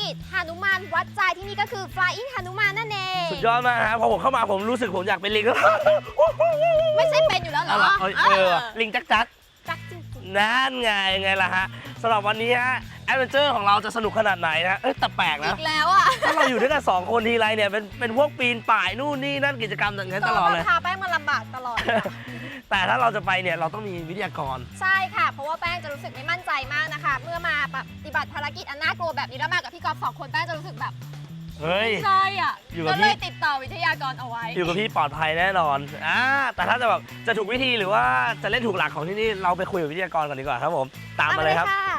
กิจหานุมานวัดใจที่นี่ก็คือ Flying หานุมานนั่นเองสุดยอดมากฮะพอผมเข้ามาผมรู้สึกผมอยากเป็นลิงแล้วไม่ใช่เป็นอยู่แล้วเหรเอาอล่ะเอยเออว่ะลิงจักจักจักจริงนั่นไงไงล่ะฮะสำหรับวันนี้ฮะ แอดเวนเจอร์ของเราจะสนุกขนาดไหนนะเอ้ยแต่แปลกๆอีนะกแล้วอะถ้าเราอยู่ด้วยกันสองคนทีไรเนี่ยเป็นเป็นพวกปีนป่ายนู่นนี่นั่นกิจกรรมอย่างนั้นตลอดเลย พาแป้งมาลำบากตลอดค่ะแต่ถ้าเราจะไปเนี่ยเราต้องมีวิทยากร ใช่ค่ะ เพราะว่าแป้งจะรู้สึกไม่มั่นใจมากนะคะ เมื่อมาปฏิบัติภารกิจอันน่ากลัวแบบนี้แล้วมากับพี่กอล์ฟสองคนแป้งจะรู้สึกแบบเฮ้ย ใช่อะอยู่กับก็พี่ เลยติดต่อวิทยากรเอาไว้ อยู่กับพี่ปลอดภัยแน่นอนอ่าแต่ถ้าจะแบบจะถูกวิธีหรือว่าจะเล่นถูกหลักของที่นี่เราไปคุยกับวิทยากรก่อนดีกว่าครับผม ตามมาเลยครับค่ะ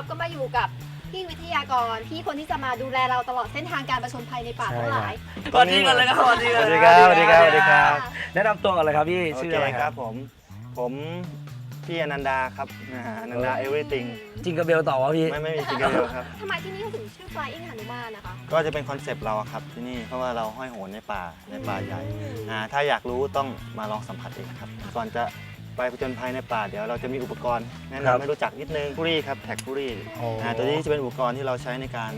อล์ฟก็มาอยู่กับพี่วิทยากรพี่คนที่จะมาดูแลเราตลอดเส้นทางการประชนภัยในป่าทั้งหลายสวัสดีกันเลยครับสวัสดีสกันวัสเลยดีครับสวัสดีครับสวัสดีครับ แนะนำตัวกันเลยครับพี่โอชื่อเคอะไรคครัรับบผม ผมพี่อนันดาครับนะฮะอนันดาเอเวอร์ติงจิงกระเบลต่อวะพี่ ไม่ไม่มีจริงกันเดียวครับทำไมที่นี่เขาถึงชื่อ Flying หนุมานนะคะ ก็จะเป็นคอนเซปต์เราอะครับที่นี่เพราะว่าเราห้อยโหนในป่าในป่าใหญ่อ่าถ้าอยากรู้ต้องมาลองสัมผัสเองครับก่อนจะ ไปผจญภัยในป่าเดี๋ยวเราจะมีอุปกรณ์แนะครับนำให้รู้จักนิดนึงพุรี่ครับแท็กพุรี่อ่าตัวนี้จะเป็นอุปกรณ์ที่เราใช้ในการ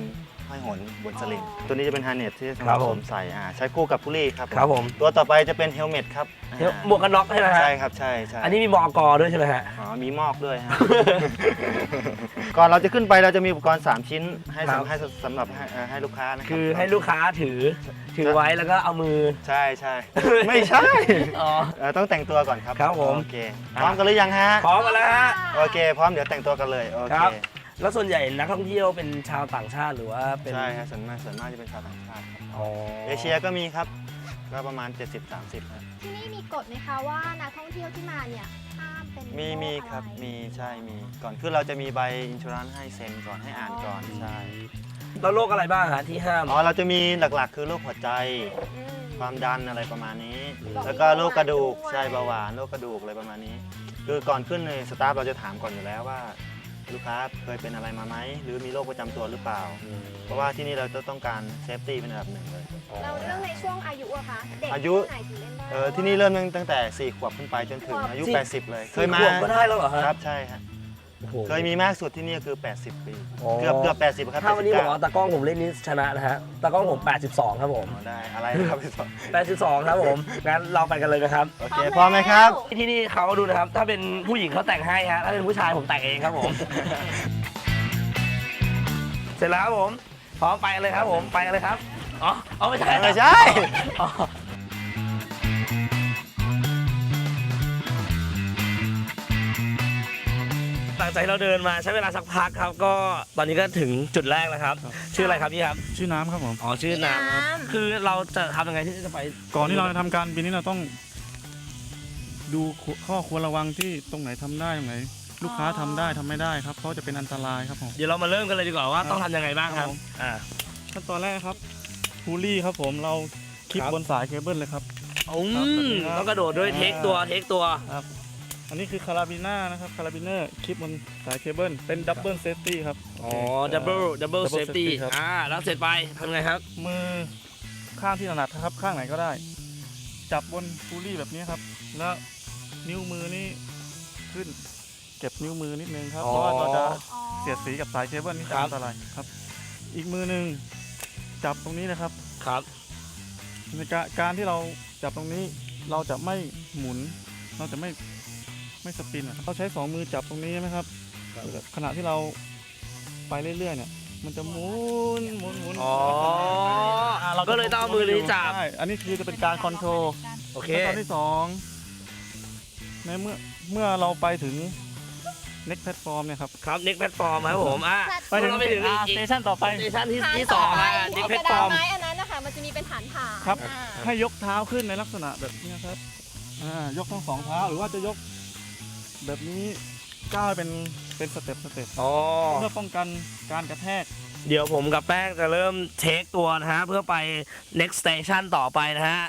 ห้อยโหนบนสลิง ตัวนี้จะเป็นฮาร์เนสที่ครัสำหรับบผมผมใส่อ่าใช้คู่กับพุรี่ครับครับผมตัวต่อไปจะเป็นเฮลเมตครับอ่าเดี๋ยวหมวกกันน็อกใช่ไหมฮะใช่ครับใช่ใช่อันนี้มีมอกอด้วยใช่ไหมฮะ อ๋อมีหมอกด้วยฮะ ก่อนเราจะขึ้นไปเราจะมีอุปกรณ์ 3 ชิ้น ให้ครับ สำให้สำหรับให้เอ่อให้ลูกค้านะรับคือให้ลูกค้าถือถือไว้แล้วก็เอามือ ใช่ใช่ ไม่ใช่ อ๋อ เอ่อต้องแต่งตัวก่อนครับครับผม โอเคพร้อมกันหรือยังฮะ พร้อมกันแล้วฮะ โอเค พร้อมเดี๋ยวแต่งตัวกันเลย โอคเค รับ แล้วส่วนใหญ่นักท่องเที่ยวเป็นชาวต่างชาติหรือว่าเป็นใช่ครับส่วนมากส่วนมากจะเป็นชาวต่างชาติครับอ๋อเอเชียก็มีครับก็ประมาณ 70-30ครับที่นี่มีกฎไหมคะว่านักท่องเที่ยวที่มาเนี่ยห้ามเป็นมีโรมีอะไครับมีใช่มีก่อนขึ้นเราจะมีใบอินชูรันให้เซ็นก่อนให้อ่านก่อนใช่แล้วโรคอะไรบ้างฮะที่ห้ามอ๋อเราจะมีหลักๆ คือโรคหัวใจ อืม ความดันอะไรประมาณนี้อืมแล้วก็โรคกระดูกด้วย ใช่เบาหวาน โรคกระดูกอะไรประมาณนี้ คือก่อนขึ้นในสตาฟเราจะถามก่อนอยู่แล้วว่า ลูกค้าเคยเป็นอะไรมาไหมหรือมีโรคประจำตัวหรือเปล่า เพราะว่าที่นี่เราจะต้องการเซฟตี้เป็นอันดับหนึ่งเลยแล้วเรื่องในช่วงอายุอะคะเด็กอายุไหนถึงเล่นได้ เออที่นี่เริ่มตั้งแต่ 4 ขวบขึ้นไปจนถึงอายุ สี่80 เลย เคเคยยมามาก็ได้แล้วเหรอฮะ ครับใช่ฮะ โอ้โหเคยมีมากสุดที่นี่ก็คือ 80 ปีอ๋อเกือบเกือบ80 ครับถ้าวันนี้บอกว่า89ตากล้องผมเล่นนี้ชนะนะฮะตากล้องผม 82 ครับผมอ๋อได้ อะไรนะครับพี่สอน82 ครับผมงั้นเราไปกันเลยนะครับ โอเค พร้อมไหมครับ ที่นี่เขาดูนะครับ ถ้าเป็นผู้หญิงเขาแต่งให้ฮะถ้าเป็นผู้ชายผมแต่งเองครับผม เสร็จแล้วครับผมพร้อมไปกันเลยครับผมไปกันเลยครับอ๋ออ๋อไม่ใช่ไม่ใช่ อ๋อ จากที่เราเดินมาใช้เวลาสักพักครับ ก็ตอนนี้ก็ถึงจุดแรกแล้วครับ ชื่ออะไรครับพี่ครับ ชื่อน้ำครับผม อ๋อชื่อน้ำครับคือเราจะทำยังไงที่จะไปก่อนที่เราจะทำการบินนี้เราต้อง ดูข้อควรระวังที่ตรงไหนทำได้ตรงไหน ลูกค้าทำได้ทำไม่ได้ครับเพราะจะเป็นอันตรายครับผม เดี๋ยวเรามาเริ่มกันเลยดีกว่าว่าต้องทำยังไงบ้างครับ ครับผม อ่า ขั้นตอนแรกครับฮูลี่ครับผมเราคลิปครับ บนสายเคเบิลเลยครับ อืครับมแบบนี้ครับต้องกระโดดด้วยเทคตัวเทคตัว อันนี้คือคาราบิน่านะครับคาราบิเนอร์คลิปบนสายเคเบิลเป็นดับเบิลเซฟตี้ครับอ๋อดับเบิลดับเบิล double เซฟตี้ safety ครับอ่าแล้วเสร็จไปทำไงครับ มือข้างที่ถนัดครับข้างไหนก็ได้ จับบนฮูลี่แบบนี้ครับ แล้วนิ้วมือนี่ขึ้น เก็บนิ้วมือนิดนึงครับอ๋อเพราะว่าเราจะอ๋อเสียดสีกับสายเคเบิลนี่คจะรับอันตรายครับ อีกมือหนึ่งจับตรงนี้นะครับครับในการการที่เราจับตรงนี้เราจะไม่หมุน เราจะไม่ ไม่สปินอะเราใช้สองมือจับตรงนี้ใช่ไหมครับขณะที่เราไปเรื่อยๆเนี่ยมันจะหมุนหมุนหมุนอ๋ออะเราก็เลยต้องเอามือนี้จับ ใช่อันนี้คือจะเป็นการคอนโทรลโอเค ขั้นตอนที่สองในเมื่อเมื่อเราไปถึง next platform เนี่ยครับ ครับ next platform ครับผม อะไปถึงเราไปถึงอีกสเตชันต่อไปสเตชันที่ฐานที่สองต่อะไป next ไอ้กระดาน platform ไม้อันนั้นนะคะมันจะมีเป็นฐานผ่านครับ อ่าให้ยกเท้าขึ้นในลักษณะแบบนี้ครับอ่ายกทั้งสองเท้าหรือว่าจะยก แบบนี้ก้าวให้เป็นเป็นสเต็ปสเต็ปอ๋อ เพื่อป้องกันการกระแทก เดี๋ยวผมกับแป้งจะเริ่มเทคตัวนะฮะ เพื่อไป next station ต่อไปนะฮะ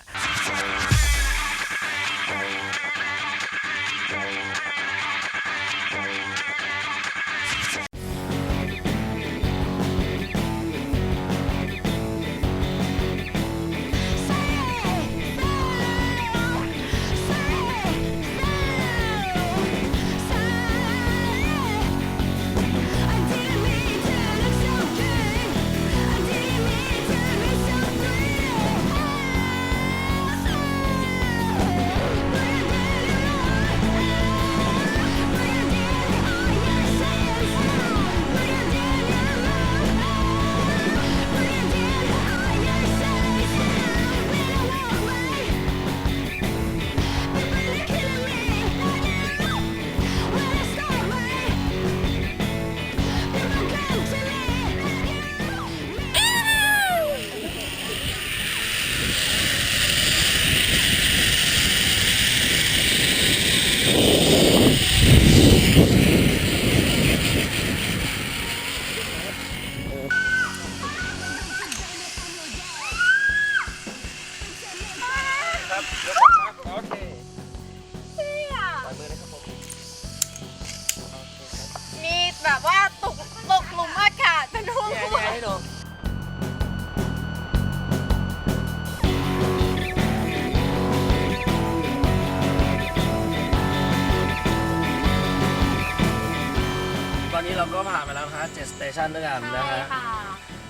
ตชันด้วยกันนะใช่ฮะ ค่ะ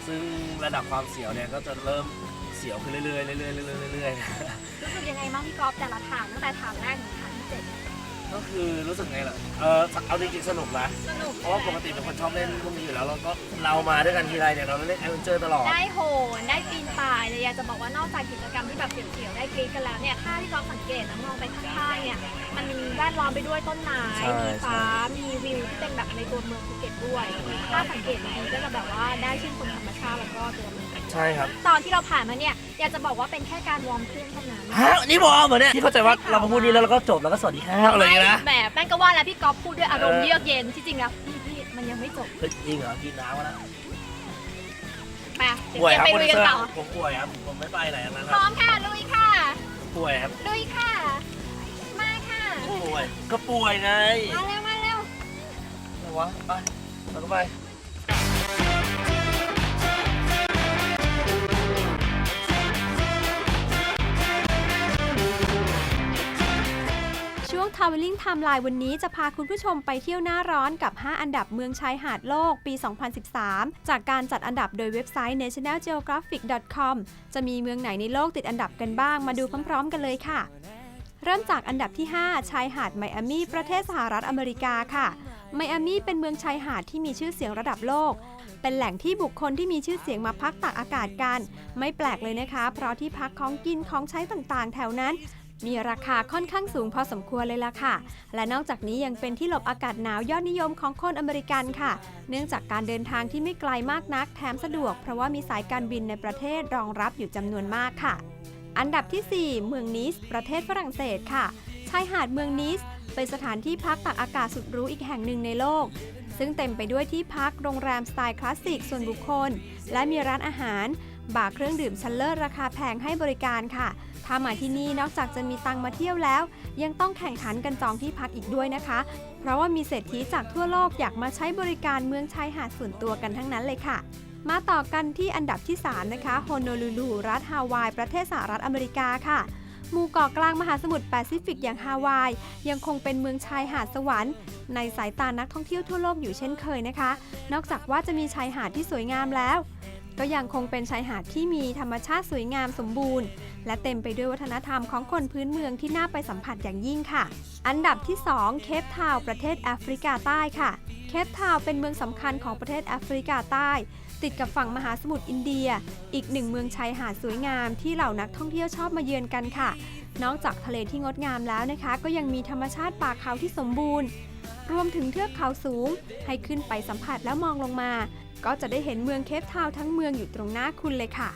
ซึ่งระดับความเสียวเนี่ยก็จะเริ่มเสียวขึ้นเรื่อยๆเรื่อยๆเรื่อยๆเรื่อยๆนะรู้สึกยังไงบ้างพี่ก๊อฟแต่ละฐานตั้งแต่ฐานแรกถึงฐานที่เจ็ดก็คือรู้สึกไงล่ะ เออเอาจริงๆสนุกนะ สนุกเพราะว่าปกติเป็นคนชอบเล่นพวกนี้อยู่แล้วเราก็เรามาด้วยกันทีไรเนี่ยเราเล่นแอดเวนเจอร์ตลอด ได้โหนได้ปีนป่ายเลยอยากจะบอกว่านอกจากกิจกรรมที่แบบเสียวๆได้กรี๊ดกันแล้วเนี่ยถ้าที่ก๊อฟสังเกตนะมองไปข้างๆเนี่ยมันมีแว ดล้อมไปด้วยต้นไม้ใช่มีฟ้า มีวิวที่เป็นแบบในตัวเมืองภูเก็ตด้วย ถ้าสังเกตดีๆก็จะแบบว่าได้ชื่นชมธรรมชาติแล้วก็ตัวเมืองใช่ครับตอนที่เราผ่านมาเนี่ยอยากจะบอกว่าเป็นแค่การวอร์มเครื่องเท่านั้น ฮะนี่บอมเหรอเนี่ยที่เข้าใจว่าเรามาพูดนี้แล้วเราก็จบแล้วก็สวัสดีครับอะไรอย่างเงี้ยนะ แหมแป้งก็ว่าแล้วพี่ก๊อฟพูดด้วยอารมณ์เออเยือกเย็นที่จริงแล้วพี่พี่มันยังไม่จบเฮ้ยจริงเหรอกินน้ำมาแล้วไปเดี๋ยวป่วยครับไปโปรลุดิยวกันเซอต่อร์ผมป่วยครับผมไม่ไปไหนทั้งนั้นพคร้อรับมค่ะลุยค่ะป่วยครับลุยค่ะมาค่ะ ป่วย ก็ป่วยไงมาเร็วมาเร็วอะไรวะไปเราก็ไป ช่วง Traveling Timeline วันนี้จะพาคุณผู้ชมไปเที่ยวหน้าร้อนกับ 5 อันดับเมืองชายหาดโลกปี 2013 จากการจัดอันดับโดยเว็บไซต์ nationalgeographic.com จะมีเมืองไหนในโลกติดอันดับกันบ้างมาดูพร้อมๆกันเลยค่ะ เริ่มจากอันดับที่ 5 ชายหาดไมอามีประเทศสหรัฐอเมริกาค่ะ ไมอามีเป็นเมืองชายหาดที่มีชื่อเสียงระดับโลก เป็นแหล่งที่บุคคลที่มีชื่อเสียงมาพักตากอากาศกัน ไม่แปลกเลยนะคะ เพราะที่พักของกินของใช้ต่างๆ แถวนั้นมีราคาค่อนข้างสูงพอสมควรเลยล่ะค่ะ และนอกจากนี้ยังเป็นที่หลบอากาศหนาวยอดนิยมของคนอเมริกันค่ะ เนื่องจากการเดินทางที่ไม่ไกลมากนัก แถมสะดวก เพราะว่ามีสายการบินในประเทศรองรับอยู่จำนวนมากค่ะ อันดับที่ 4 เมืองนิส ประเทศฝรั่งเศสค่ะ ชายหาดเมืองนิส เป็นสถานที่พักตากอากาศสุดหรูอีกแห่งหนึ่งในโลก ซึ่งเต็มไปด้วยที่พักโรงแรมสไตล์คลาสสิกส่วนบุคคล และมีร้านอาหารบาร์เครื่องดื่มชั้นเลิศราคาแพงให้บริการค่ะ ถ้ามาที่นี่นอกจากจะมีตังมาเที่ยวแล้ว ยังต้องแข่งขันกันจองที่พักอีกด้วยนะคะ เพราะว่ามีเศรษฐีจากทั่วโลกอยากมาใช้บริการเมืองชายหาดส่วนตัวกันทั้งนั้นเลยค่ะ มาต่อกันที่อันดับที่ 3 นะคะโฮโนลูลูรัฐฮาวาย ประเทศสหรัฐอเมริกาค่ะ หมู่เกาะกลางมหาสมุทรแปซิฟิกอย่างฮาวาย ยังคงเป็นเมืองชายหาดสวรรค์ ในสายตานักท่องเที่ยวทั่วโลกอยู่เช่นเคยนะคะ นอกจากว่าจะมีชายหาดที่สวยงามแล้ว ก็ยังคงเป็นชายหาดที่มีธรรมชาติสวยงามสมบูรณ์ และเต็มไปด้วยวัฒนธรรมของคนพื้นเมืองที่น่าไปสัมผัสอย่างยิ่งค่ะ อันดับที่ 2 เคปทาวประเทศแอฟริกาใต้ค่ะ เคปทาวเป็นเมืองสำคัญของประเทศแอฟริกาใต้ ติดกับฝั่งมหาสมุทรอินเดีย อีกหนึ่งเมืองชายหาดสวยงามที่เหล่านักท่องเที่ยวชอบมาเยือนกันค่ะ นอกจากทะเลที่งดงามแล้วนะคะ ก็ยังมีธรรมชาติป่าเขาที่สมบูรณ์ รวมถึงเทือกเขาสูง ให้ขึ้นไปสัมผัสแล้วมองลงมา ก็จะได้เห็นเมืองเคปทาวทั้งเมืองอยู่ตรงหน้าคุณเลยค่ะ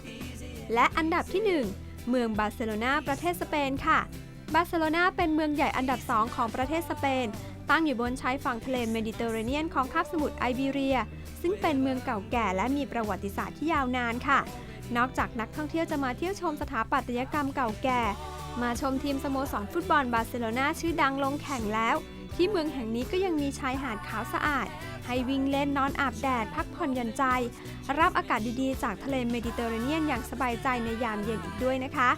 และอันดับที่ 1 เมืองบาร์เซโลนาประเทศสเปนค่ะบาร์เซโลนาเป็นเมืองใหญ่อันดับ2ของประเทศสเปน ตั้งอยู่บนชายฝั่งทะเลเมดิเตอร์เรเนียนของคาบสมุทรไอเบีเรีย ซึ่งเป็นเมืองเก่าแก่และมีประวัติศาสตร์ที่ยาวนานค่ะ นอกจากนักท่องเที่ยวจะมาเที่ยวชมสถาปัตยกรรมเก่าแก่ มาชมทีมสโมสรฟุตบอลบาร์เซโลนาชื่อดังลงแข่งแล้ว ที่เมืองแห่งนี้ก็ยังมีชายหาดขาวสะอาด ให้วิ่งเล่นนอนอาบแดดพักผ่อนหย่อนใจ รับอากาศดีๆ จากทะเลเมดิเตอร์เรเนียนอย่างสบายใจในยามเย็นอีกด้วยนะคะ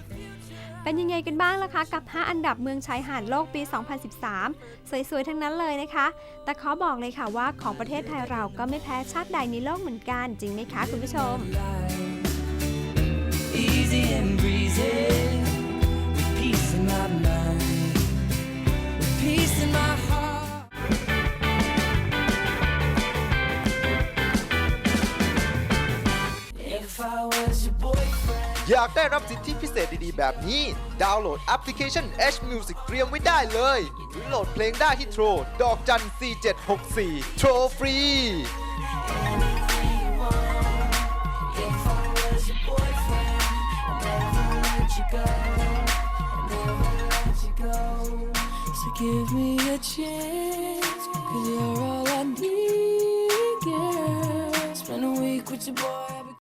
เป็นยังไงกันบ้างล่ะคะกับ 5 อันดับเมืองชายหาดโลกปี 2013 สวยๆ ทั้งนั้นเลยนะคะ แต่ขอบอกเลยค่ะว่าของประเทศไทยเราก็ไม่แพ้ชาติใดในโลกเหมือนกัน จริงไหมคะคุณผู้ชม easy and breezy, with peace in my mind, with peace in my heart. If I was your boyfriend. อยากได้รับสิทธิพิเศ ษดีๆ แบบนี้ ดาวน์โหลดแอปพลิเคชัน H Music เตรียมไว้ได้เลย หรือโหลดเพลงได้ที่โทร ดอกจัน 4764 โทรฟรี you're